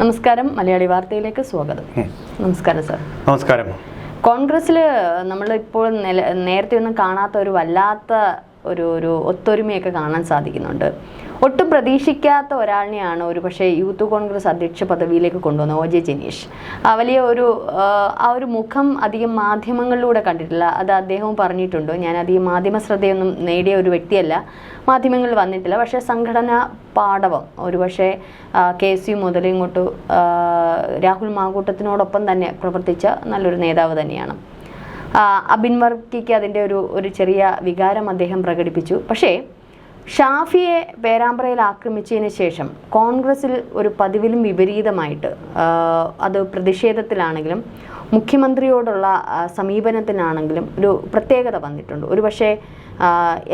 നമസ്കാരം. മലയാളി വാർത്തയിലേക്ക് സ്വാഗതം. നമസ്കാരം സർ. നമസ്കാരം. കോൺഗ്രസ്സിൽ നമ്മൾ ഇപ്പോൾ നേരത്തെ ഒന്നും കാണാത്ത ഒരു വല്ലാത്ത ഒരു ഒരു ഒത്തൊരുമയൊക്കെ കാണാൻ സാധിക്കുന്നുണ്ട്. ഒട്ടും പ്രതീക്ഷിക്കാത്ത ഒരാളിനെയാണ് ഒരു പക്ഷേ യൂത്ത് കോൺഗ്രസ് അധ്യക്ഷ പദവിയിലേക്ക് കൊണ്ടുവന്ന ഒ ജെ ജനീഷ്. വലിയ ഒരു ആ, ഒരു മുഖം അധികം മാധ്യമങ്ങളിലൂടെ കണ്ടിട്ടില്ല. അത് അദ്ദേഹവും പറഞ്ഞിട്ടുണ്ട്. ഞാൻ അധികം മാധ്യമ ശ്രദ്ധയൊന്നും നേടിയ ഒരു വ്യക്തിയല്ല. മാധ്യമങ്ങളിൽ വന്നിട്ടില്ല. പക്ഷേ സംഘടനാ പാടവം ഒരുപക്ഷെ കെ എസ് യു മുതൽ ഇങ്ങോട്ട് രാഹുൽ മാങ്കൂട്ടത്തിനോടൊപ്പം തന്നെ പ്രവർത്തിച്ച നല്ലൊരു നേതാവ് തന്നെയാണ്. അബിൻ അതിന്റെ ഒരു ഒരു ചെറിയ വികാരം അദ്ദേഹം പ്രകടിപ്പിച്ചു. പക്ഷേ ഷാഫിയെ പേരാമ്പ്രയിൽ ആക്രമിച്ചതിന് ശേഷം കോൺഗ്രസിൽ ഒരു പതിവിലും വിപരീതമായിട്ട് അത് പ്രതിഷേധത്തിലാണെങ്കിലും മുഖ്യമന്ത്രിയോടുള്ള സമീപനത്തിനാണെങ്കിലും ഒരു പ്രത്യേകത വന്നിട്ടുണ്ട്. ഒരു പക്ഷേ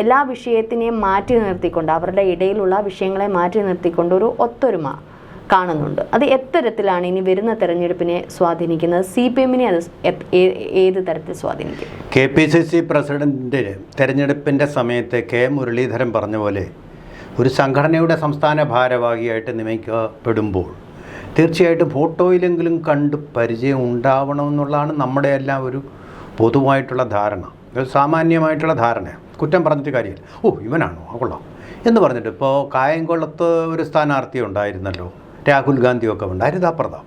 എല്ലാ വിഷയത്തിനെയും മാറ്റി നിർത്തിക്കൊണ്ട് അവരുടെ ഇടയിലുള്ള വിഷയങ്ങളെ മാറ്റി നിർത്തിക്കൊണ്ട് ഒരു ഒത്തൊരുമ കാണുന്നുണ്ട്. അത് എത്തരത്തിലാണ് ഇനി വരുന്ന തെരഞ്ഞെടുപ്പിനെ സ്വാധീനിക്കുന്നത്? സി പി എമ്മിനെ അത് ഏത് തരത്തിൽ സ്വാധീനിക്കും? K P C C president തെരഞ്ഞെടുപ്പിന്റെ സമയത്ത് കെ മുരളീധരൻ പറഞ്ഞ പോലെ ഒരു സംഘടനയുടെ സംസ്ഥാന ഭാരവാഹിയായിട്ട് നിയമിക്കപ്പെടുമ്പോൾ തീർച്ചയായിട്ടും ഫോട്ടോയിലെങ്കിലും കണ്ട് പരിചയം ഉണ്ടാവണമെന്നുള്ളതാണ് നമ്മുടെ എല്ലാം ഒരു പൊതുവായിട്ടുള്ള ധാരണ. ഒരു സാമാന്യമായിട്ടുള്ള ധാരണ കുറ്റം പറഞ്ഞിട്ട് കാര്യമില്ല. ഓ ഇവനാണോ? കൊള്ളാം. എന്ന് പറഞ്ഞിട്ട് ഇപ്പോൾ കായംകുളത്ത് ഒരു സ്ഥാനാർത്ഥി ഉണ്ടായിരുന്നല്ലോ. രാഹുൽ ഗാന്ധിയൊക്കെ ഉണ്ട്. ഹരിതാ പ്രതാപ്.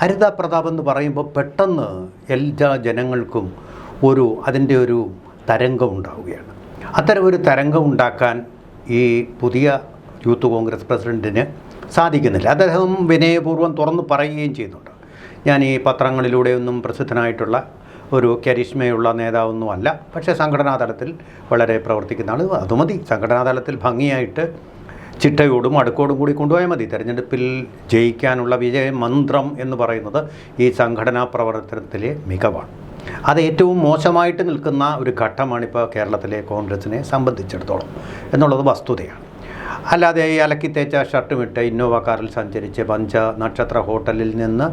ഹരിതാ പ്രതാപ് എന്ന് പറയുമ്പോൾ പെട്ടെന്ന് എല്ലാ ജനങ്ങൾക്കും ഒരു അതിന്റെ ഒരു തരംഗം ഉണ്ടാവുകയാണ്. അത്തരം ഒരു തരംഗം ഉണ്ടാക്കാൻ ഈ പുതിയ യൂത്ത് കോൺഗ്രസ് പ്രസിഡന്റിന് സാധിക്കുന്നില്ല. അദ്ദേഹം വിനയപൂർവം തുറന്നു പറയുകയും ചെയ്യുന്നുണ്ട്. ഞാൻ ഈ പത്രങ്ങളിലൂടെയൊന്നും പ്രസിദ്ധനായിട്ടുള്ള ഒരു കരിഷ്മയുള്ള നേതാവൊന്നുമല്ല. പക്ഷേ സംഘടനാ തലത്തിൽ വളരെ പ്രവർത്തിക്കുന്നതാണ് അതുമതി അത് മതി. സംഘടനാ തലത്തിൽ ഭംഗിയായിട്ട് ചിട്ടയോടും അടുക്കോടും കൂടി കൊണ്ടുപോയാൽ മതി. തെരഞ്ഞെടുപ്പിൽ ജയിക്കാനുള്ള വിജയ മന്ത്രം എന്ന് പറയുന്നത് ഈ സംഘടനാ പ്രവർത്തനത്തിലെ മികവാണ്. അത് ഏറ്റവും മോശമായിട്ട് നിൽക്കുന്ന ഒരു ഘട്ടമാണ് ഇപ്പോൾ കേരളത്തിലെ കോൺഗ്രസിനെ സംബന്ധിച്ചിടത്തോളം എന്നുള്ളത് വസ്തുതയാണ്. അല്ലാതെ ഈ അലക്കി തേച്ച ഷർട്ടുമിട്ട് ഇന്നോവ കാറിൽ സഞ്ചരിച്ച് പഞ്ച നക്ഷത്ര ഹോട്ടലിൽ നിന്ന്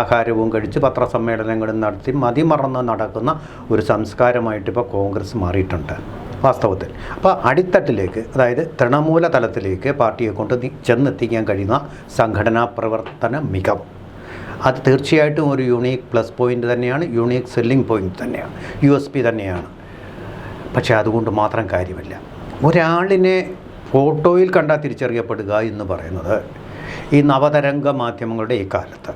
ആഹാരവും കഴിച്ച് പത്രസമ്മേളനങ്ങളും നടത്തി മതിമറന്ന് നടക്കുന്ന ഒരു സംസ്കാരമായിട്ട് ഇപ്പോൾ കോൺഗ്രസ് മാറിയിട്ടുണ്ട്. വാസ്തവത്തിൽ. അപ്പോൾ അടിത്തട്ടിലേക്ക് അതായത് തൃണമൂല തലത്തിലേക്ക് പാർട്ടിയെ കൊണ്ട് ചെന്നെത്തിക്കാൻ കഴിയുന്ന സംഘടനാ പ്രവർത്തന മികവ്. അത് തീർച്ചയായിട്ടും ഒരു യൂണീക്ക് പ്ലസ് പോയിന്റ് തന്നെയാണ് യൂണീക്ക് സെല്ലിംഗ് പോയിന്റ് തന്നെയാണ് യു എസ് പി തന്നെയാണ്. പക്ഷേ അതുകൊണ്ട് മാത്രം കാര്യമില്ല. ഒരാളിനെ ഫോട്ടോയിൽ കണ്ടാൽ തിരിച്ചറിയപ്പെടുക എന്ന് പറയുന്നത് ഈ നവതരംഗ മാധ്യമങ്ങളുടെ ഈ കാലത്ത്.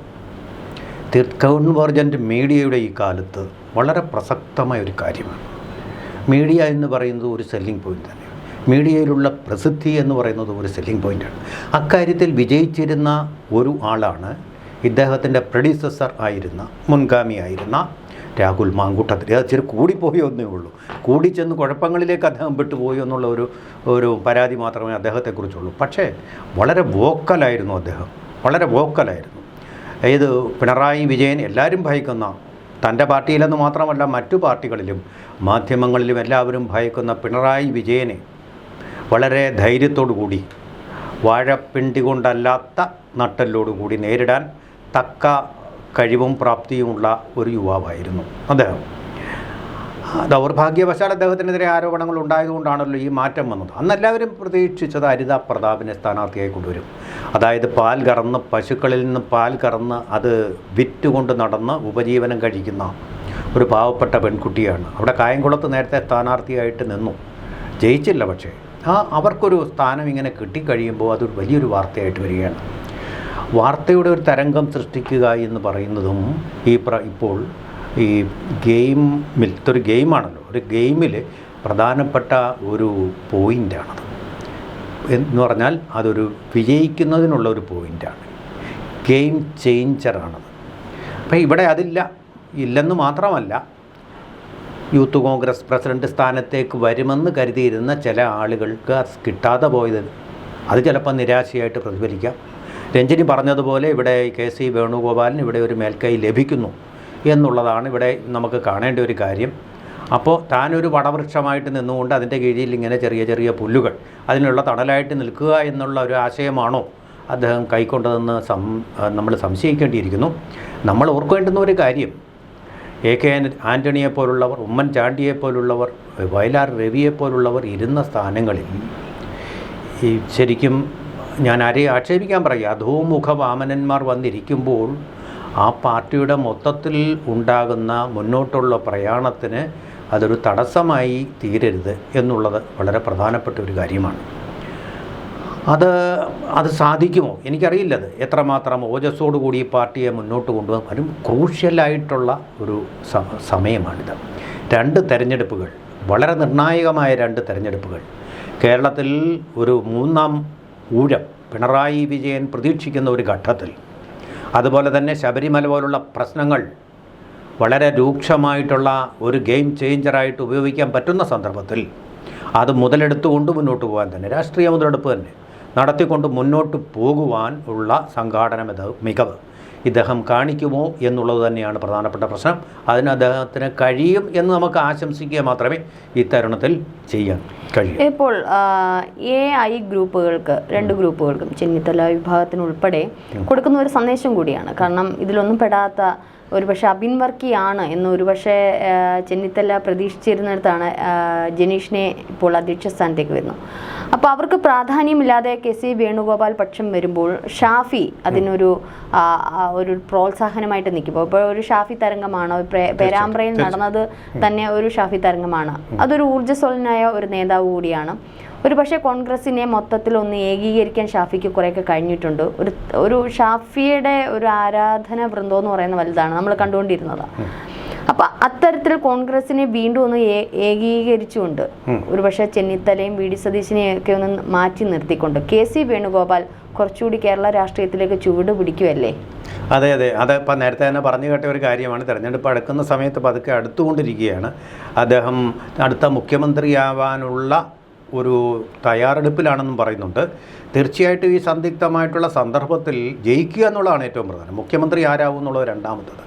കൺവേർജന്റ് മീഡിയയുടെ ഈ കാലത്ത് വളരെ പ്രസക്തമായ ഒരു കാര്യമാണ്. മീഡിയ എന്ന് പറയുന്നത് ഒരു സെല്ലിംഗ് പോയിന്റ് തന്നെയാണ് മീഡിയയിലുള്ള പ്രസിദ്ധി എന്ന് പറയുന്നത് ഒരു സെല്ലിംഗ് പോയിന്റാണ് അക്കാര്യത്തിൽ വിജയിച്ചിരുന്ന ഒരു ആളാണ് ഇദ്ദേഹത്തിന്റെ പ്രൊഡ്യൂസർ ആയിരുന്ന മുൻഗാമിയായിരുന്ന രാഹുൽ മാങ്കൂട്ടത്തിൽ. അത് ഇച്ചിരി കൂടിപ്പോയി ഒന്നേ ഉള്ളൂ. കൂടി ചെന്ന് കുഴപ്പങ്ങളിലേക്ക് അദ്ദേഹം വിട്ടുപോയോ എന്നുള്ള ഒരു ഒരു പരാതി മാത്രമേ അദ്ദേഹത്തെക്കുറിച്ചുള്ളൂ. പക്ഷേ വളരെ വോക്കലായിരുന്നു അദ്ദേഹം. വളരെ വോക്കലായിരുന്നു ഏത് പിണറായി വിജയൻ എല്ലാവരും ഭയക്കുന്ന തന്റെ പാർട്ടിയിലെന്ന് മാത്രമല്ല മറ്റു പാർട്ടികളിലും മാധ്യമങ്ങളിലും എല്ലാവരും ഭയക്കുന്ന പിണറായി വിജയനെ വളരെ കൂടി വാഴപ്പിണ്ടി കൊണ്ടല്ലാത്ത നട്ടലോടുകൂടി നേരിടാൻ തക്ക കഴിവും പ്രാപ്തിയുമുള്ള ഒരു യുവാവായിരുന്നു അദ്ദേഹം. ദൗർഭാഗ്യവശാൽ അദ്ദേഹത്തിനെതിരെ ആരോപണങ്ങൾ ഉണ്ടായതുകൊണ്ടാണല്ലോ ഈ മാറ്റം വന്നത്. അന്ന് എല്ലാവരും പ്രതീക്ഷിച്ചത് അരിത പ്രതാപിനെ സ്ഥാനാർത്ഥിയായി കൊണ്ടുവരും. അതായത് പാൽ കറന്ന് പശുക്കളിൽ നിന്ന് പാൽ കറന്ന് അത് വിറ്റുകൊണ്ട് നടന്ന് ഉപജീവനം കഴിക്കുന്ന ഒരു പാവപ്പെട്ട പെൺകുട്ടിയാണ്. അവിടെ കായംകുളത്ത് നേരത്തെ സ്ഥാനാർത്ഥിയായിട്ട് നിന്നു. ജയിച്ചില്ല പക്ഷേ. ആ അവർക്കൊരു സ്ഥാനം ഇങ്ങനെ കിട്ടിക്കഴിയുമ്പോൾ അതൊരു വലിയൊരു വാർത്തയായിട്ട് വരികയാണ്. വാർത്തയുടെ ഒരു തരംഗം സൃഷ്ടിക്കുക എന്ന് പറയുന്നതും ഈ ഇപ്പോൾ ഈ ഗെയിമിൽ ഇതൊരു ഗെയിമാണല്ലോ. ഒരു ഗെയിമിൽ പ്രധാനപ്പെട്ട ഒരു പോയിന്റാണത് എന്ന് പറഞ്ഞാൽ അതൊരു വിജയിക്കുന്നതിനുള്ള ഒരു പോയിന്റാണ് ഗെയിം ചേഞ്ചറാണത്. അപ്പം ഇവിടെ അതില്ല ഇല്ലെന്ന് മാത്രമല്ല യൂത്ത് കോൺഗ്രസ് പ്രസിഡന്റ് സ്ഥാനത്തേക്ക് വരുമെന്ന് കരുതിയിരുന്ന ചില ആളുകൾക്ക് അത് കിട്ടാതെ പോയത്. അത് ചിലപ്പോൾ നിരാശയായിട്ട് പ്രതിഫലിക്കാം. രഞ്ജിനി പറഞ്ഞതുപോലെ ഇവിടെ കെ സി വേണുഗോപാലിന് ഇവിടെ ഒരു മേൽക്കൈ ലഭിക്കുന്നു. എന്നുള്ളതാണ് ഇവിടെ നമുക്ക് കാണേണ്ട ഒരു കാര്യം. അപ്പോൾ താനൊരു വടവൃക്ഷമായിട്ട് നിന്നുകൊണ്ട് അതിന്റെ കീഴിൽ ഇങ്ങനെ ചെറിയ ചെറിയ പുല്ലുകൾ അതിനുള്ള തണലായിട്ട് നിൽക്കുക എന്നുള്ള ഒരു ആശയമാണോ അദ്ദേഹം കൈക്കൊണ്ടതെന്ന് സം നമ്മൾ സംശയിക്കേണ്ടിയിരിക്കുന്നു. നമ്മൾ ഓർക്കേണ്ടുന്ന ഒരു കാര്യം എ കെ ആന്റണിയെ പോലുള്ളവർ ഉമ്മൻചാണ്ടിയെ പോലുള്ളവർ വയലാർ രവിയെ പോലുള്ളവർ ഇരുന്ന സ്ഥാനങ്ങളിൽ ഈ ശരിക്കും ഞാൻ ആരെയും ആക്ഷേപിക്കാൻ പറയുക അധോമുഖ വാമനന്മാർ വന്നിരിക്കുമ്പോൾ ആ പാർട്ടിയുടെ മൊത്തത്തിൽ ഉണ്ടാകുന്ന മുന്നോട്ടുള്ള പ്രയാണത്തിന് അതൊരു തടസ്സമായി തീരരുത് എന്നുള്ളത് വളരെ പ്രധാനപ്പെട്ട ഒരു കാര്യമാണ്. അത് അത് സാധിക്കുമോ? എനിക്കറിയില്ല അത്. എത്രമാത്രം ഓജസ്സോടു കൂടി ഈ പാർട്ടിയെ മുന്നോട്ട് കൊണ്ടുപോകാൻ അതും ക്രൂഷ്യലായിട്ടുള്ള ഒരു സമയമാണിത്. രണ്ട് തെരഞ്ഞെടുപ്പുകൾ വളരെ നിർണായകമായ രണ്ട് തെരഞ്ഞെടുപ്പുകൾ. കേരളത്തിൽ ഒരു മൂന്നാം ഊഴം പിണറായി വിജയൻ പ്രതീക്ഷിക്കുന്ന ഒരു ഘട്ടത്തിൽ അതുപോലെ തന്നെ ശബരിമല പോലുള്ള പ്രശ്നങ്ങൾ വളരെ രൂക്ഷമായിട്ടുള്ള ഒരു ഗെയിം ചേഞ്ചറായിട്ട് ഉപയോഗിക്കാൻ പറ്റുന്ന സന്ദർഭത്തിൽ അത് മുതലെടുത്തുകൊണ്ട് മുന്നോട്ട് പോകാൻ തന്നെ രാഷ്ട്രീയ മുതലെടുപ്പ് തന്നെ നടത്തിക്കൊണ്ട് മുന്നോട്ട് പോകുവാൻ ഉള്ള സംഘാടന മികവ്. ഇദ്ദേഹം കാണിക്കുമോ എന്നുള്ളത് തന്നെയാണ് പ്രധാനപ്പെട്ട പ്രശ്നം. അതിന് അദ്ദേഹത്തിന് കഴിയും എന്ന് നമുക്ക് ആശംസിക്കുക മാത്രമേ ഈ തരുണത്തിൽ ചെയ്യാൻ കഴിയൂ. ഇപ്പോൾ എ ഐ ഗ്രൂപ്പുകൾക്ക് രണ്ട് ഗ്രൂപ്പുകൾക്കും ചെന്നിത്തല വിഭാഗത്തിനുൾപ്പെടെ കൊടുക്കുന്ന ഒരു സന്ദേശം കൂടിയാണ്. കാരണം ഇതിലൊന്നും പെടാത്ത ഒരുപക്ഷെ അബിൻ വർക്കിയാണ് എന്ന് ഒരുപക്ഷെ ചെന്നിത്തല പ്രതീക്ഷിച്ചിരുന്നിടത്താണ് ജനീഷിനെ ഇപ്പോൾ അധ്യക്ഷ സ്ഥാനത്തേക്ക് വരുന്നു. അപ്പോൾ അവർക്ക് പ്രാധാന്യമില്ലാതെ കെ സി വേണുഗോപാൽ പക്ഷം വരുമ്പോൾ ഷാഫി അതിനൊരു ഒരു പ്രോത്സാഹനമായിട്ട് നിൽക്കുമ്പോൾ ഇപ്പോൾ ഒരു ഷാഫി തരംഗമാണ് പേരാമ്പ്രയിൽ നടന്നത് തന്നെ ഒരു ഷാഫി തരംഗമാണ്. അതൊരു ഊർജസ്വലനായ ഒരു നേതാവ് കൂടിയാണ്. ഒരു പക്ഷേ കോൺഗ്രസിനെ മൊത്തത്തിൽ ഒന്ന് ഏകീകരിക്കാൻ ഷാഫിക്ക് കുറേയൊക്കെ കഴിഞ്ഞിട്ടുണ്ട്. ഒരു ഒരു ഷാഫിയുടെ ഒരു ആരാധന വൃന്ദം എന്ന് പറയുന്ന വലുതാണ്. നമ്മൾ കണ്ടുകൊണ്ടിരുന്നതാണ് അപ്പൊ അത്തരത്തിൽ കോൺഗ്രസിനെ വീണ്ടും ഒന്ന് ഏകീകരിച്ചുകൊണ്ട് ഒരുപക്ഷെ ചെന്നിത്തലയും വി ഡി സതീശിനെയും ഒക്കെ ഒന്ന് മാറ്റി നിർത്തിക്കൊണ്ട് കെ സി വേണുഗോപാൽ കുറച്ചുകൂടി കേരള രാഷ്ട്രീയത്തിലേക്ക് ചുവട് പിടിക്കുമല്ലേ അതെ അതെ. അത് ഇപ്പം നേരത്തെ തന്നെ പറഞ്ഞു കേട്ട ഒരു കാര്യമാണ്. തിരഞ്ഞെടുപ്പ് അടുക്കുന്ന സമയത്ത് പതുക്കെ അടുത്തുകൊണ്ടിരിക്കുകയാണ്. അദ്ദേഹം അടുത്ത മുഖ്യമന്ത്രിയാവാനുള്ള ഒരു തയ്യാറെടുപ്പിലാണെന്നും പറയുന്നുണ്ട്. തീർച്ചയായിട്ടും ഈ സന്ദിഗ്ധമായിട്ടുള്ള സന്ദർഭത്തിൽ ജയിക്കുക എന്നുള്ളതാണ് ഏറ്റവും പ്രധാനം. മുഖ്യമന്ത്രി ആരാവും എന്നുള്ളത് രണ്ടാമത്തത്.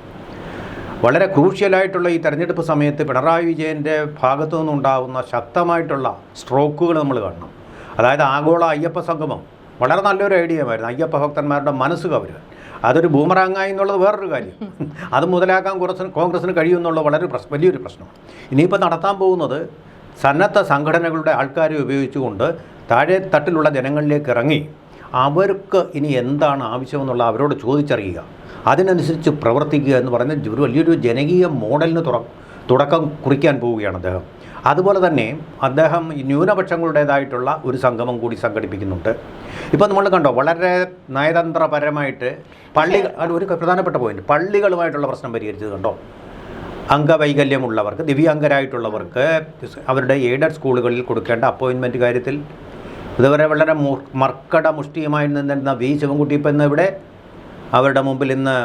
വളരെ ക്രൂഷ്യലായിട്ടുള്ള ഈ തെരഞ്ഞെടുപ്പ് സമയത്ത് പിണറായി വിജയന്റെ ഭാഗത്തു നിന്നുണ്ടാകുന്ന ശക്തമായിട്ടുള്ള സ്ട്രോക്കുകൾ നമ്മൾ കാണണം. അതായത് ആഗോള അയ്യപ്പ സംഗമം. വളരെ നല്ലൊരു ഐഡിയമായിരുന്നു അയ്യപ്പ ഭക്തന്മാരുടെ മനസ്സ് കവരുക അതൊരു ബൂമറാങ്ങായി എന്നുള്ളത് വേറൊരു കാര്യം. അത് മുതലാക്കാൻ കുറച്ച് കോൺഗ്രസിന് കഴിയുമെന്നുള്ള വളരെ പ്രശ്നം വലിയൊരു പ്രശ്നമാണ്. ഇനിയിപ്പോൾ നടത്താൻ പോകുന്നത് സന്നദ്ധ സംഘടനകളുടെ ആൾക്കാരെ ഉപയോഗിച്ചുകൊണ്ട് താഴെ തട്ടിലുള്ള ജനങ്ങളിലേക്ക് ഇറങ്ങി അവർക്ക് ഇനി എന്താണ് ആവശ്യമെന്നുള്ള അവരോട് ചോദിച്ചറിയുക. അതിനനുസരിച്ച് പ്രവർത്തിക്കുക എന്ന് പറഞ്ഞ ഒരു വലിയൊരു ജനകീയ മോഡലിന് തുറ തുടക്കം കുറിക്കാൻ പോവുകയാണ് അദ്ദേഹം. അതുപോലെ തന്നെ അദ്ദേഹം ഈ ന്യൂനപക്ഷങ്ങളുടേതായിട്ടുള്ള ഒരു സംഗമം കൂടി സംഘടിപ്പിക്കുന്നുണ്ട്. ഇപ്പോൾ നമ്മൾ കണ്ടോ വളരെ നയതന്ത്രപരമായിട്ട് പള്ളി ഒരു പ്രധാനപ്പെട്ട പോയിന്റ് പള്ളികളുമായിട്ടുള്ള പ്രശ്നം പരിഹരിച്ചത് കണ്ടോ? അംഗവൈകല്യമുള്ളവർക്ക് ദിവ്യാംഗരായിട്ടുള്ളവർക്ക് അവരുടെ എയ്ഡഡ് സ്കൂളുകളിൽ കൊടുക്കേണ്ട അപ്പോയിൻമെന്റ് കാര്യത്തിൽ ഇതുവരെ വളരെ മർക്കട മുഷ്ടിയുമായി നിന്നിരുന്ന വി. ശിവൻകുട്ടി ഇപ്പം ഇന്ന് ഇവിടെ അവരുടെ മുമ്പിൽ ഇന്ന്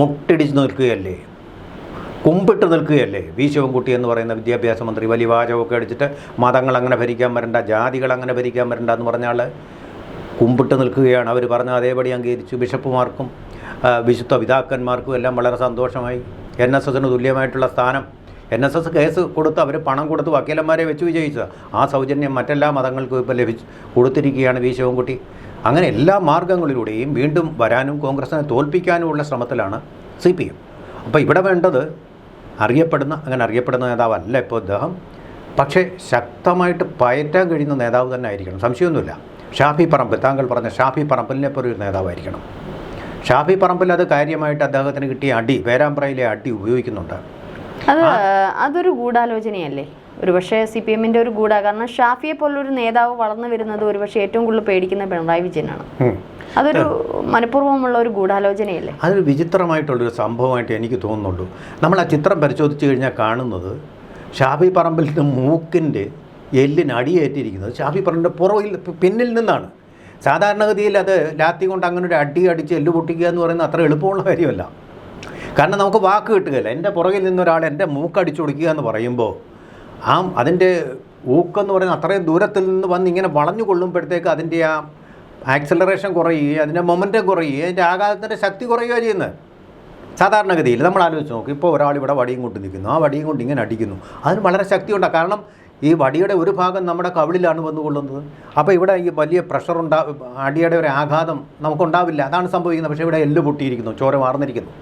മുട്ടിടിച്ച് നിൽക്കുകയല്ലേ? കുമ്പിട്ട് നിൽക്കുകയല്ലേ വി. ശിവൻകുട്ടി എന്ന് പറയുന്ന വിദ്യാഭ്യാസ മന്ത്രി? വലിയ വാചകമൊക്കെ അടിച്ചിട്ട് മതങ്ങൾ അങ്ങനെ ഭരിക്കാൻ വരണ്ട ജാതികൾ അങ്ങനെ ഭരിക്കാൻ വരണ്ട എന്ന് പറഞ്ഞാൽ കുമ്പിട്ട് നിൽക്കുകയാണ്. അവർ പറഞ്ഞ അതേപടി അംഗീകരിച്ചു. ബിഷപ്പുമാർക്കും വിശുദ്ധ പിതാക്കന്മാർക്കും എല്ലാം വളരെ സന്തോഷമായി. എൻ എസ് എസിന് തുല്യമായിട്ടുള്ള സ്ഥാനം. എൻ എസ് എസ് കേസ് കൊടുത്ത് അവർ പണം കൊടുത്ത് വക്കീലന്മാരെ വെച്ച് വിജയിച്ചത്. ആ സൗജന്യം മറ്റെല്ലാ മതങ്ങൾക്കും ഇപ്പോൾ ലഭിച്ച് കൊടുത്തിരിക്കുകയാണ് വി ശിവൻകുട്ടി. അങ്ങനെ എല്ലാ മാർഗങ്ങളിലൂടെയും വീണ്ടും വരാനും കോൺഗ്രസിനെ തോൽപ്പിക്കാനുമുള്ള ശ്രമത്തിലാണ് സി പി എം. അപ്പോൾ ഇവിടെ വേണ്ടത് അറിയപ്പെടുന്ന അങ്ങനെ അറിയപ്പെടുന്ന നേതാവല്ല ഇപ്പോൾ അദ്ദേഹം പക്ഷേ ശക്തമായിട്ട് പയറ്റാൻ കഴിയുന്ന നേതാവ് തന്നെ ആയിരിക്കണം. സംശയമൊന്നുമില്ല. ഷാഫി പറമ്പിൽ താങ്കൾ പറഞ്ഞ ഷാഫി പറമ്പിലിനെ നേതാവായിരിക്കണം. ഷാഫി പറമ്പിൽ അത് കാര്യമായിട്ട് അദ്ദേഹത്തിന് കിട്ടിയ അടി പേരാമ്പ്രയിലെ അടി ഉപയോഗിക്കുന്നുണ്ട്. അത് അതൊരു ഗൂഢാലോചനയല്ലേ? ഒരുപക്ഷെ സി പി എമ്മിന്റെ ഒരു ഗൂഢ കാരണം ഷാഫിയെ പോലൊരു നേതാവ് വളർന്നു വരുന്നത് ഒരുപക്ഷെ ഏറ്റവും കൂടുതൽ പേടിക്കുന്ന പിണറായി വിജയനാണ്. അതൊരു മനഃപൂർവമുള്ള ഒരു ഗൂഢാലോചനയല്ലേ? അതൊരു വിചിത്രമായിട്ടുള്ളൊരു സംഭവമായിട്ട് എനിക്ക് തോന്നുന്നുള്ളൂ നമ്മൾ ആ ചിത്രം പരിശോധിച്ച് കഴിഞ്ഞാൽ കാണുന്നത് ഷാഫി പറമ്പിലിന്റെ മൂക്കിന്റെ എല്ലിന് അടിയേറ്റിരിക്കുന്നത് ഷാഫി പറമ്പിന്റെ പുറകിൽ പിന്നിൽ നിന്നാണ്. സാധാരണഗതിയിൽ അത് ലാത്തി കൊണ്ട് അങ്ങനെ ഒരു അടി അടിച്ച് എല്ല് പൊട്ടിക്കുക എന്ന് പറയുന്നത് അത്ര എളുപ്പമുള്ള കാര്യമല്ല. കാരണം നമുക്ക് വാക്ക് കിട്ടുകയില്ല. എന്റെ പുറകിൽ നിന്നൊരാൾ എന്റെ മൂക്കടിച്ചു കൊടുക്കുക എന്ന് പറയുമ്പോൾ ആ അതിന്റെ ഊക്കെന്ന് പറയുന്നത് അത്രയും ദൂരത്തിൽ നിന്ന് വന്ന് ഇങ്ങനെ വളഞ്ഞു കൊള്ളുമ്പോഴത്തേക്ക് അതിന്റെ ആ ആക്സലറേഷൻ കുറയുകയും അതിന്റെ മൊമെന്റം കുറയുകയും അതിന്റെ ആഘാതത്തിന്റെ ശക്തി കുറയുകയാണ് ചെയ്യുന്നത്. സാധാരണഗതിയിൽ നമ്മൾ ആലോചിച്ച് നോക്കും. ഇപ്പോൾ ഒരാൾ ഇവിടെ വടിയും കൊണ്ട് നിൽക്കുന്നു. ആ വടിയും കൊണ്ട് ഇങ്ങനെ അടിക്കുന്നു. അതിന് വളരെ ശക്തിയുണ്ടാകും കാരണം ഈ വടിയുടെ ഒരു ഭാഗം നമ്മുടെ കവിളിലാണ് വന്നുകൊള്ളുന്നത്. അപ്പോൾ ഇവിടെ ഈ വലിയ പ്രഷർ ഉണ്ടാ അടിയുടെ ഒരു ആഘാതം നമുക്കുണ്ടാവില്ല. അതാണ് സംഭവിക്കുന്നത്. പക്ഷേ ഇവിടെ എല്ല് പൊട്ടിയിരിക്കുന്നു. ചോര മാർന്നിരിക്കുന്നു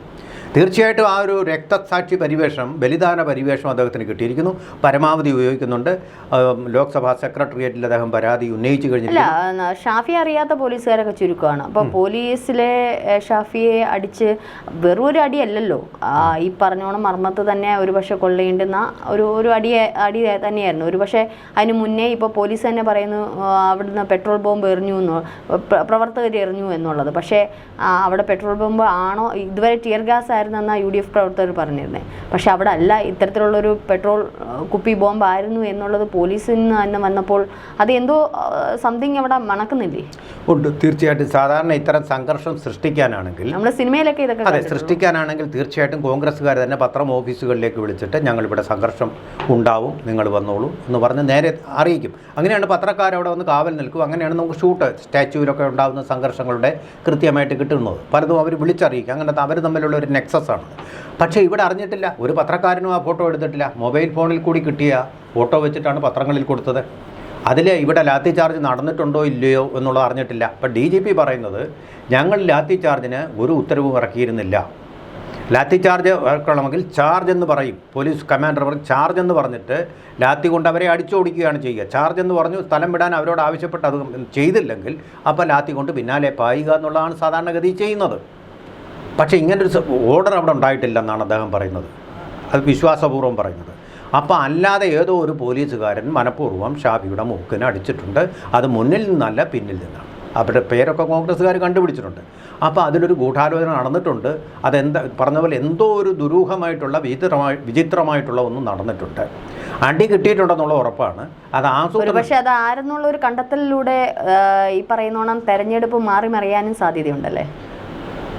തീർച്ചയായിട്ടും ആ ഒരു രക്തസാക്ഷി പരിവേഷം ബലിദാന പരിവേഷം അദ്ദേഹത്തിന് കിട്ടിയിരിക്കുന്നു. പരമാവധി ഉപയോഗിക്കുന്നുണ്ട്. ലോക്സഭാ സെക്രട്ടേറിയറ്റിൽ അദ്ദേഹം പരാതി ഉന്നയിച്ചു കഴിഞ്ഞില്ല ഷാഫിയെ ഷാഫി അറിയാത്ത പോലീസുകാരൊക്കെ ചുരുക്കമാണ്. അപ്പോൾ പോലീസിലെ ഷാഫിയെ അടിച്ച് വെറും ഒരു അടിയല്ലല്ലോ ഈ പറഞ്ഞോണം മർമ്മത്ത് തന്നെ ഒരു പക്ഷെ കൊള്ളേണ്ടുന്ന ഒരു ഒരു അടി അടി തന്നെയായിരുന്നു. ഒരു പക്ഷേ അതിന് മുന്നേ ഇപ്പോൾ പോലീസ് തന്നെ പറയുന്നു അവിടുന്ന് പെട്രോൾ ബോംബ് എറിഞ്ഞു എന്ന് പ്രവർത്തകർ എറിഞ്ഞു എന്നുള്ളത്. പക്ഷേ അവിടെ പെട്രോൾ ബോംബ് ആണോ ഇതുവരെ ടിയർ ഗ്യാസ് ആയിരുന്നെന്നാണ് യു ഡി എഫ് പ്രവർത്തകർ പറഞ്ഞിരുന്നത് പക്ഷെ അവിടെ അല്ല ഇത്തരത്തിലുള്ളൊരു പെട്രോൾ കുപ്പി ബോംബ് ആയിരുന്നു എന്നുള്ളത് പോലീസിൽ നിന്ന് തന്നെ വന്നപ്പോൾ അത് എന്തോ സംതിങ് അവിടെ മണക്കുന്നില്ലേ? ഉണ്ട് തീർച്ചയായിട്ടും. സാധാരണ ഇത്തരം സംഘർഷം സൃഷ്ടിക്കാനാണെങ്കിൽ നമ്മുടെ സിനിമയിലൊക്കെ ഇതൊക്കെ അതെ. സൃഷ്ടിക്കാനാണെങ്കിൽ തീർച്ചയായിട്ടും കോൺഗ്രസ്സുകാർ തന്നെ പത്രം ഓഫീസുകളിലേക്ക് വിളിച്ചിട്ട് ഞങ്ങളിവിടെ സംഘർഷം ഉണ്ടാവും നിങ്ങൾ വന്നോളൂ എന്ന് പറഞ്ഞ് നേരെ അറിയിക്കും. അങ്ങനെയാണ് പത്രക്കാർ അവിടെ വന്ന് കാവൽ നിൽക്കും. അങ്ങനെയാണ് നമുക്ക് ഷൂട്ട് സ്റ്റാച്യൂവിലൊക്കെ ഉണ്ടാകുന്ന സംഘർഷങ്ങളുടെ കൃത്യമായിട്ട് കിട്ടുന്നത്. പലതും അവർ വിളിച്ചറിയിക്കും. അങ്ങനത്തെ അവർ തമ്മിലുള്ള ഒരു നെക്സസ് ആണ്. പക്ഷേ ഇവിടെ അറിഞ്ഞിട്ടില്ല. ഒരു പത്രക്കാരനും ആ ഫോട്ടോ എടുത്തിട്ടില്ല. മൊബൈൽ ഫോണിൽ കൂടി കിട്ടിയ ഫോട്ടോ വെച്ചിട്ടാണ് പത്രങ്ങളിൽ കൊടുത്തത്. അതിൽ ഇവിടെ ലാത്തി ചാർജ് നടന്നിട്ടുണ്ടോ ഇല്ലയോ എന്നുള്ളത് അറിഞ്ഞിട്ടില്ല. അപ്പം ഡി ജി പി പറയുന്നത് ഞങ്ങൾ ലാത്തി ചാർജിന് ഒരു ഉത്തരവും ഇറക്കിയിരുന്നില്ല. ലാത്തി ചാർജ് ഇറക്കണമെങ്കിൽ ചാർജ് എന്ന് പറയും. പോലീസ് കമാൻഡർ പറയും ചാർജ് എന്ന് പറഞ്ഞിട്ട് ലാത്തി കൊണ്ട് അവരെ അടിച്ചോടിക്കുകയാണ് ചെയ്യുക. ചാർജ് എന്ന് പറഞ്ഞു സ്ഥലം വിടാൻ അവരോട് ആവശ്യപ്പെട്ട് അത് ചെയ്തില്ലെങ്കിൽ അപ്പോൾ ലാത്തി കൊണ്ട് പിന്നാലെ പായുക എന്നുള്ളതാണ് സാധാരണഗതി ചെയ്യുന്നത്. പക്ഷേ ഇങ്ങനൊരു ഓർഡർ അവിടെ ഉണ്ടായിട്ടില്ലെന്നാണ് അദ്ദേഹം പറയുന്നത്. അത് വിശ്വാസപൂർവം പറയുന്നത്. അപ്പോൾ അല്ലാതെ ഏതോ ഒരു പോലീസുകാരൻ മനഃപൂർവം ഷാഫിയുടെ മൂക്കിന് അടിച്ചിട്ടുണ്ട്. അത് മുന്നിൽ നിന്നല്ല പിന്നിൽ നിന്നാണ്. അവരുടെ പേരൊക്കെ കോൺഗ്രസ്സുകാർ കണ്ടുപിടിച്ചിട്ടുണ്ട്. അപ്പോൾ അതിലൊരു ഗൂഢാലോചന നടന്നിട്ടുണ്ട്. അതെന്താ പറഞ്ഞ പോലെ എന്തോ ഒരു ദുരൂഹമായിട്ടുള്ള വിചിത്രമായി വിചിത്രമായിട്ടുള്ള ഒന്നും നടന്നിട്ടുണ്ട്. അടി കിട്ടിയിട്ടുണ്ടെന്നുള്ള ഉറപ്പാണ്. അത് ആസൂത്രണം പക്ഷേ അത് ആരെന്നുള്ള ഒരു കണ്ടെത്തലിലൂടെ ഈ പറയുന്നോണം തെരഞ്ഞെടുപ്പ് മാറി മറിയാനും സാധ്യതയുണ്ടല്ലേ?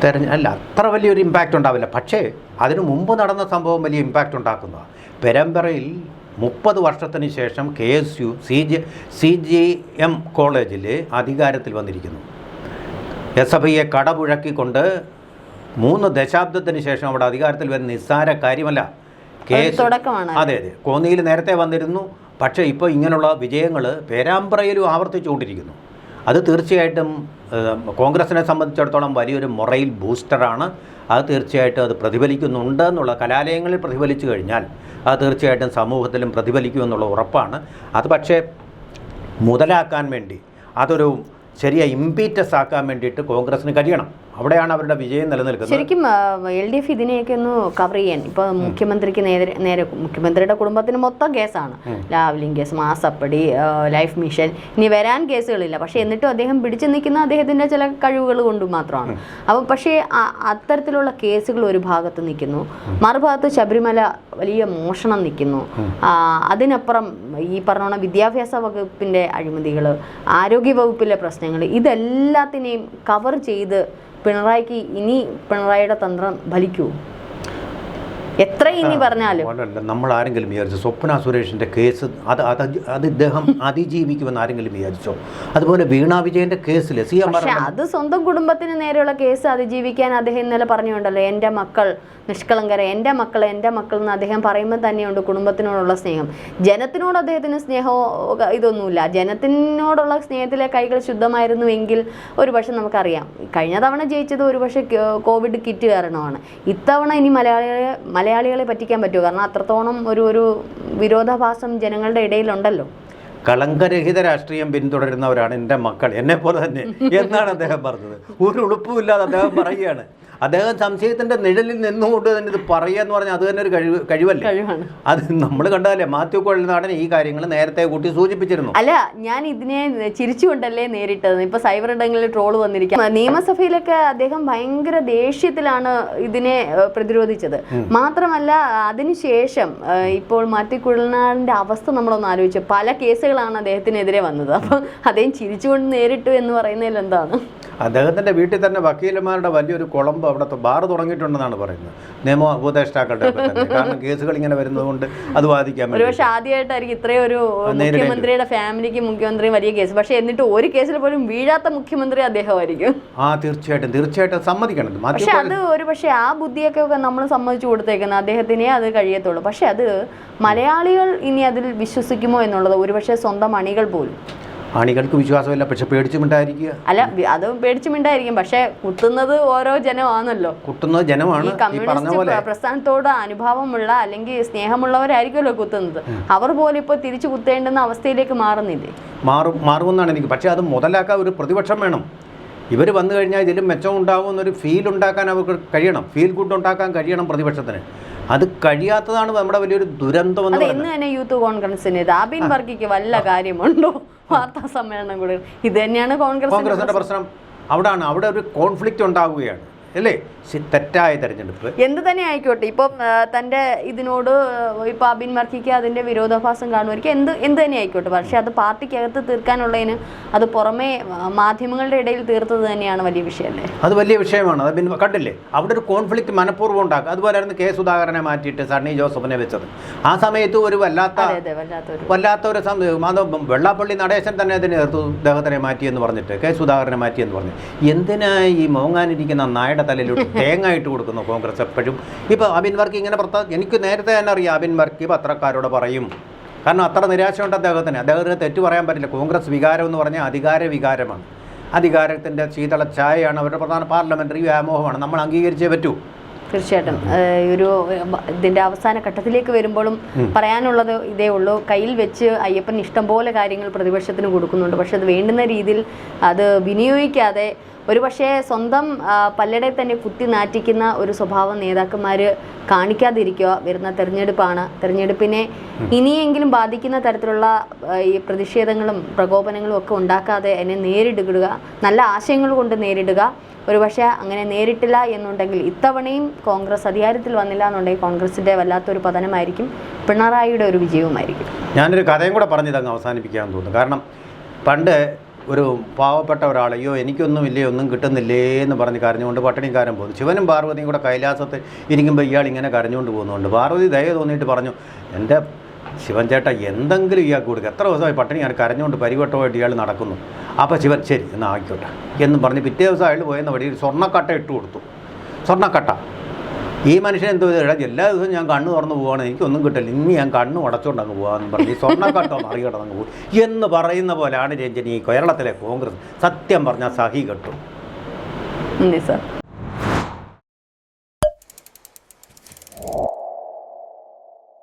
തെരഞ്ഞ അല്ല അത്ര വലിയൊരു ഇമ്പാക്റ്റ് ഉണ്ടാവില്ല. പക്ഷേ അതിനു മുമ്പ് നടന്ന സംഭവം വലിയ ഇമ്പാക്റ്റ് ഉണ്ടാക്കുന്ന. പെരമ്പറയിൽ മുപ്പത് വർഷത്തിന് ശേഷം K S U C G C G M കോളേജിൽ അധികാരത്തിൽ വന്നിരിക്കുന്നു. എസ് എഫ് ഐയെ കടപുഴക്കിക്കൊണ്ട് മൂന്ന് ദശാബ്ദത്തിന് ശേഷം അവിടെ അധികാരത്തിൽ വരുന്ന നിസ്സാര കാര്യമല്ല. കെ അതെ അതെ. കോന്നിയിൽ നേരത്തെ വന്നിരുന്നു. പക്ഷേ ഇപ്പോൾ ഇങ്ങനെയുള്ള വിജയങ്ങൾ പേരാമ്പ്രയിലും ആവർത്തിച്ചുകൊണ്ടിരിക്കുന്നു. അത് തീർച്ചയായിട്ടും കോൺഗ്രസിനെ സംബന്ധിച്ചിടത്തോളം വലിയൊരു മൊറയിൽ ബൂസ്റ്ററാണ്. അത് തീർച്ചയായിട്ടും അത് പ്രതിഫലിക്കുന്നുണ്ട് എന്നുള്ള കലാലയങ്ങളിൽ പ്രതിഫലിച്ചു കഴിഞ്ഞാൽ അത് തീർച്ചയായിട്ടും സമൂഹത്തിലും പ്രതിഫലിക്കുമെന്നുള്ള ഉറപ്പാണ്. അത് പക്ഷേ മുതലാക്കാൻ വേണ്ടി അതൊരു ചെറിയ ഇമ്പീറ്റസ് ആക്കാൻ വേണ്ടിയിട്ട് കോൺഗ്രസ്സിന് കഴിയണം. അവിടെയാണ് അവരുടെ വിജയം നിലനിൽക്കുന്നത്. ശരിക്കും എൽ ഡി എഫ് ഇതിനെയൊക്കെ ഒന്ന് കവർ ചെയ്യാൻ. ഇപ്പൊ മുഖ്യമന്ത്രിക്ക് നേരെ നേരെ മുഖ്യമന്ത്രിയുടെ കുടുംബത്തിന് മൊത്തം കേസാണ്. ലാവ്ലിംഗ് കേസ് മാസപ്പടി ലൈഫ് മിഷൻ. ഇനി വരാൻ കേസുകളില്ല. പക്ഷെ എന്നിട്ടും അദ്ദേഹം പിടിച്ചു നിൽക്കുന്ന അദ്ദേഹത്തിന്റെ ചില കഴിവുകൾ കൊണ്ട് മാത്രമാണ്. അപ്പം പക്ഷേ അത്തരത്തിലുള്ള കേസുകൾ ഒരു ഭാഗത്ത് നിൽക്കുന്നു. മറുഭാഗത്ത് ശബരിമല വലിയ മോഷണം നിൽക്കുന്നു. അതിനപ്പുറം ഈ പറഞ്ഞോണം വിദ്യാഭ്യാസ വകുപ്പിന്റെ അഴിമതികൾ ആരോഗ്യ വകുപ്പിലെ പ്രശ്നങ്ങൾ ഇതെല്ലാത്തിനെയും കവർ ചെയ്ത് പിണറായിക്ക് ഇനി പിണറായിയുടെ തന്ത്രം ഫലിക്കൂ എത്ര ഇനി പറഞ്ഞാലും. നമ്മൾ ആരെങ്കിലും വിചാരിച്ചു? സ്വപ്ന സുരേഷിന്റെ കേസ് അത് അത് ഇദ്ദേഹം അതിജീവിക്കുമെന്ന് ആരെങ്കിലും വിചാരിച്ചോ? അതുപോലെ വീണ വിജയന്റെ കേസിൽ സി എം അത് സ്വന്തം കുടുംബത്തിന് നേരെയുള്ള കേസ് അതിജീവിക്കാൻ അദ്ദേഹം ഇന്നലെ പറഞ്ഞുണ്ടല്ലോ എന്റെ മക്കൾ നിഷ്കളങ്കര എന്റെ മക്കൾ എന്റെ മക്കൾ എന്ന് അദ്ദേഹം പറയുമ്പോൾ തന്നെയുണ്ട് കുടുംബത്തിനോടുള്ള സ്നേഹം. ജനത്തിനോട് അദ്ദേഹത്തിന് സ്നേഹമോ ഇതൊന്നുമില്ല. ജനത്തിനോടുള്ള സ്നേഹത്തിലെ കൈകൾ ശുദ്ധമായിരുന്നുവെങ്കിൽ എങ്കിൽ ഒരുപക്ഷെ നമുക്കറിയാം. കഴിഞ്ഞ തവണ ജയിച്ചത് ഒരുപക്ഷെ കോവിഡ് കിറ്റ് കാരണമാണ്. ഇത്തവണ ഇനി മലയാളികളെ മലയാളികളെ പറ്റിക്കാൻ പറ്റുമോ? കാരണം അത്രത്തോളം ഒരു ഒരു വിരോധാഭാസം ജനങ്ങളുടെ ഇടയിലുണ്ടല്ലോ. കളങ്കരഹിത രാഷ്ട്രീയം പിന്തുടരുന്നവരാണ് എന്റെ മക്കൾ. എന്നെ പോലെ തന്നെ. എന്നാണ് അദ്ദേഹം പറഞ്ഞത്? ഒരു ഉളുപ്പുമില്ലാതെ അദ്ദേഹം പറയുകയാണ്. അദ്ദേഹം സംശയത്തിന്റെ നിഴലിൽ നിന്നുകൊണ്ട് തന്നെ ഇത് പറയുക എന്ന് പറഞ്ഞാൽ അത് തന്നെ ഒരു കഴിവ് കഴിവല്ലേ? അത് നമ്മൾ കണ്ടതല്ലേ? മാത്യു കൊള്ളുനാടൻ ഈ കാര്യങ്ങൾ നേരത്തെ കൂട്ടി സൂചിപ്പിച്ചിരുന്നു. അല്ല ഞാൻ ഇതിനെ ചിരിച്ചുകൊണ്ടല്ലേ നേരിട്ടത്? ഇപ്പൊ സൈബർ ഇടങ്ങളിൽ ട്രോൾ വന്നിരിക്കാം നിയമസഭയിലൊക്കെ അദ്ദേഹം ഭയങ്കര ദേഷ്യത്തിലാണ് ഇതിനെ പ്രതിരോധിച്ചത്. മാത്രമല്ല അതിനുശേഷം ഇപ്പോൾ മാത്യു കുഴൽനാടിന്റെ അവസ്ഥ നമ്മളൊന്ന് ആലോചിച്ചു. പല കേസുകളാണ് അദ്ദേഹത്തിനെതിരെ വന്നത്. അപ്പം അദ്ദേഹം ചിരിച്ചുകൊണ്ട് നേരിട്ടു എന്ന് പറയുന്നതിൽ എന്താണ്? അദ്ദേഹത്തിന്റെ വീട്ടിൽ തന്നെ വക്കീലന്മാരുടെ വലിയൊരു കുളമ്പ് അവിടുത്തെ ബാർ തുടങ്ങിയിട്ടുണ്ടെന്നാണ് പറയുന്നത്. നിയമ ഉപദേഷ്ടാക്കളുടെ തന്നെ. കാരണം കേസുകൾ ഇങ്ങനെ വരുന്നതുകൊണ്ട് അത് വാദിക്കാൻ പക്ഷേ ആദ്യമായിട്ടായിരിക്കും ഇത്രയും ഒരു മുഖ്യമന്ത്രിയുടെ ഫാമിലിക്ക് മുഖ്യമന്ത്രി വലിയ കേസ്. പക്ഷേ എന്നിട്ട് ഒരു കേസിൽ പോലും വീഴാത്ത മുഖ്യമന്ത്രി അദ്ദേഹമായിരിക്കും. ആ തീർച്ചയായിട്ടും. തീർച്ചയായിട്ടും സമ്മതിക്കണം. പക്ഷെ അത് ഒരു പക്ഷേ ആ ബുദ്ധിയൊക്കെ നമ്മൾ സമ്മതിച്ചു കൊടുത്തേക്കുന്നത് അദ്ദേഹത്തിനെ അത് കഴിയത്തുള്ളൂ. പക്ഷേ അത് മലയാളികൾ ഇനി അതിൽ വിശ്വസിക്കുമോ എന്നുള്ളത് ഒരുപക്ഷെ സ്വന്തം അണികൾ പോലും അണികൾക്ക് വിശ്വാസമില്ല പക്ഷെ പേടിച്ചു മിണ്ടായിരിക്കുക അല്ല അത് പേടിച്ചു മിണ്ടായിരിക്കും പക്ഷെ കുത്തുന്നത് ഓരോ ജനമാണല്ലോ. കുട്ടുന്നത് ജനമാണ്. ഈ കമ്മ്യൂണിസ്റ്റ് പ്രസ്ഥാനത്തോട് അനുഭാവമുള്ള അല്ലെങ്കിൽ സ്നേഹമുള്ളവരായിരിക്കുമല്ലോ കുത്തുന്നത്. അവർ പോലും ഇപ്പോൾ തിരിച്ചു കുത്തേണ്ടുന്ന അവസ്ഥയിലേക്ക് മാറുന്നില്ലേ? മാറും മാറുമെന്നാണ് എനിക്ക്. പക്ഷേ അത് മുതലാക്കാൻ ഒരു പ്രതിപക്ഷം വേണം. ഇവർ വന്നു കഴിഞ്ഞാൽ ഇതിലും മെച്ചം ഉണ്ടാവും എന്നൊരു ഫീൽ ഉണ്ടാക്കാൻ അവർക്ക് കഴിയണം. ഫീൽ ഗുഡ് ഉണ്ടാക്കാൻ കഴിയണം പ്രതിപക്ഷത്തിന്. അത് കഴിയാത്തതാണ് നമ്മുടെ വലിയൊരു ദുരന്തം എന്ന് ഇന്ന് തന്നെ യൂത്ത് കോൺഗ്രസിന് രാബിൻ വർക്കിക്ക് വല്ല കാര്യമുണ്ടോ? വാർത്താ സമ്മേളനം കൂടെ. ഇത് തന്നെയാണ് കോൺഗ്രസ് കോൺഗ്രസിന്റെ പ്രശ്നം. അവിടാണ് അവിടെ ഒരു കോൺഫ്ലിക്റ്റ് ഉണ്ടാവുകയാണ്. അല്ലേ? തെറ്റായ തെരഞ്ഞെടുപ്പ്. എന്ത് തന്നെ ആയിക്കോട്ടെ. ഇപ്പം തന്റെ ഇതിനോട് ഇപ്പൊ അബിൻ മർക്കിക്ക് അതിന്റെ വിരോധാഭാസം കാണുമായിരിക്കും. എന്ത് എന്ത് തന്നെ ആയിക്കോട്ടെ. പക്ഷെ അത് പാർട്ടിക്കകത്ത് തീർക്കാനുള്ളതിന് അത് പുറമേ മാധ്യമങ്ങളുടെ ഇടയിൽ തീർത്തത് തന്നെയാണ് വലിയ വിഷയമല്ലേ? അത് വലിയ വിഷയമാണ്. അത് പിന്നെ കണ്ടില്ലേ? അവിടെ ഒരു കോൺഫ്ലിക്റ്റ് മനഃപൂർവം ഉണ്ടാക്കുക. അതുപോലെയായിരുന്നു കെ സുധാകരനെ മാറ്റിയിട്ട് സണ്ണി ജോസഫിനെ വെച്ചത്. ആ സമയത്ത് ഒരു വല്ലാത്ത വല്ലാത്ത ഒരു വെള്ളാപ്പള്ളി നടേശൻ തന്നെ അതിനെ അദ്ദേഹത്തിനെ മാറ്റിയെന്ന് പറഞ്ഞിട്ട് കെ സുധാകരനെ മാറ്റിയെന്ന് പറഞ്ഞു. എന്തിനാ ഈ മോങ്ങാനിരിക്കുന്ന നായുടെ തലയിലോട്ട് തേങ്ങ ഇട്ട് കൊടുക്കുന്നു കോൺഗ്രസ് എപ്പോഴും. ഇപ്പോൾ അബിൻ വർക്ക് ഇങ്ങനെ പ്രത്യേക എനിക്ക് നേരത്തെ തന്നെ അറിയാം അബിൻ വർക്ക് പത്രക്കാരോട് പറയും. കാരണം അത്ര നിരാശയുണ്ട് അദ്ദേഹത്തിന്. അദ്ദേഹത്തിന് തെറ്റ് പറയാൻ പറ്റില്ല. കോൺഗ്രസ് വികാരം എന്ന് പറഞ്ഞാൽ അധികാര വികാരമാണ്. അധികാരത്തിന്റെ ശീതള ഛായയാണ് അവരുടെ പ്രധാന പാർലമെന്ററി വ്യാമോഹമാണ്. നമ്മൾ അംഗീകരിച്ചേ പറ്റൂ. തീർച്ചയായിട്ടും. ഒരു ഇതിന്റെ ഇതിന്റെ അവസാന ഘട്ടത്തിലേക്ക് വരുമ്പോഴും പറയാനുള്ളത് ഇതേ ഉള്ളൂ. കയ്യിൽ വെച്ച് അയ്യപ്പൻ ഇഷ്ടംപോലെ കാര്യങ്ങൾ പ്രതിപക്ഷത്തിന് കൊടുക്കുന്നുണ്ട്. പക്ഷെ അത് വേണ്ടുന്ന രീതിയിൽ അത് വിനിയോഗിക്കാതെ ഒരു പക്ഷേ സ്വന്തം പല്ലടയിൽ തന്നെ കുത്തി നാറ്റിക്കുന്ന ഒരു സ്വഭാവം നേതാക്കന്മാർ കാണിക്കാതിരിക്കുക വരുന്ന തെരഞ്ഞെടുപ്പാണ്. തെരഞ്ഞെടുപ്പിനെ ഇനിയെങ്കിലും ബാധിക്കുന്ന തരത്തിലുള്ള ഈ പ്രതിഷേധങ്ങളും പ്രകോപനങ്ങളും ഒക്കെ ഉണ്ടാക്കാതെ എന്നെ നേരിടുക നല്ല ആശയങ്ങൾ കൊണ്ട് നേരിടുക. ഒരുപക്ഷെ അങ്ങനെ നേരിട്ടില്ല എന്നുണ്ടെങ്കിൽ ഇത്തവണയും കോൺഗ്രസ് അധികാരത്തിൽ വന്നില്ല എന്നുണ്ടെങ്കിൽ കോൺഗ്രസിന്റെ വല്ലാത്തൊരു പതനമായിരിക്കും. പിണറായിയുടെ ഒരു വിജയവുമായിരിക്കും. ഞാനൊരു കഥയും കൂടെ പറഞ്ഞിതങ്ങ് അവസാനിപ്പിക്കാമെന്ന് അവസാനിപ്പിക്കാൻ തോന്നുന്നു. കാരണം പണ്ട് ഒരു പാവപ്പെട്ട ഒരാൾ അയ്യോ എനിക്കൊന്നും ഇല്ലേ ഒന്നും കിട്ടുന്നില്ലേ എന്ന് പറഞ്ഞ് കരഞ്ഞുകൊണ്ട് പട്ടിണിക്കാരൻ പോകുന്നു. ശിവനും പാർവതിയും കൂടെ കൈലാസത്തിൽ ഇരിക്കുമ്പോൾ ഇയാൾ ഇങ്ങനെ കരഞ്ഞുകൊണ്ട് പോകുന്നുണ്ട്. പാർവതി ദയ തോന്നിയിട്ട് പറഞ്ഞു എന്റെ ശിവൻ ചേട്ടാ എന്തെങ്കിലും ഇയാൾക്ക് കൊടുക്കുക എത്ര ദിവസമായി പട്ടിണിയാണ് കരഞ്ഞുകൊണ്ട് പരിവട്ടമായിട്ട് ഇയാൾ നടക്കുന്നു. അപ്പോൾ ശിവൻ ശരി എന്നാൽ ആയിക്കോട്ടെ എന്ന് പറഞ്ഞ് പിറ്റേ ദിവസം അയാൾ പോയെന്ന വഴി സ്വർണക്കട്ട ഇട്ട് കൊടുത്തു. സ്വർണക്കട്ട. ഈ മനുഷ്യൻ എന്തോ എടാ എല്ലാ ദിവസവും ഞാൻ കണ്ണ് തുറന്ന് പോവാണ്. എനിക്കൊന്നും കിട്ടില്ല. ഇനി ഞാൻ കണ്ണ് ഉടച്ചുകൊണ്ട് അങ്ങ് പോകാമെന്ന് പറഞ്ഞു സ്വർണക്കട്ടോ മറികടന്ന് അങ്ങ് പോകും എന്ന് പറയുന്ന പോലെയാണ് രഞ്ജനി കേരളത്തിലെ കോൺഗ്രസ്. സത്യം പറഞ്ഞാൽ സഹി കെട്ടും. സാർ.